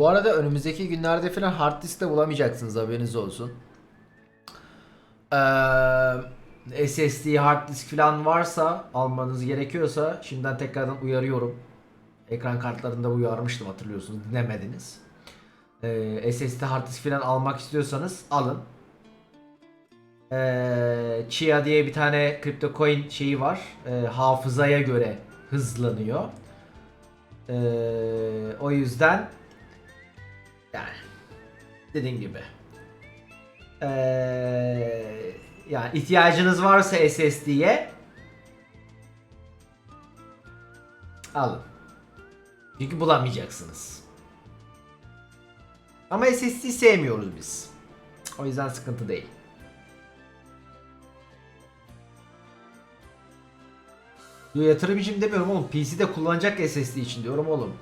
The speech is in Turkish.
Bu arada önümüzdeki günlerde falan hard disk de bulamayacaksınız haberiniz olsun. Ee, SSD hard disk falan varsa almanız gerekiyorsa şimdiden tekrardan uyarıyorum. Ekran kartlarında uyarmıştım hatırlıyorsunuz dinlemediniz. Ee, SSD hard disk falan almak istiyorsanız alın. Ee, Chia diye bir tane crypto coin şeyi var. Ee, hafızaya göre hızlanıyor. Ee, o yüzden dediğim gibi ee, yani ihtiyacınız varsa SSD'ye alın. Çünkü bulamayacaksınız. Ama SSD sevmiyoruz biz. O yüzden sıkıntı değil. Yo, yatırım için demiyorum oğlum. PC'de kullanacak SSD için diyorum oğlum.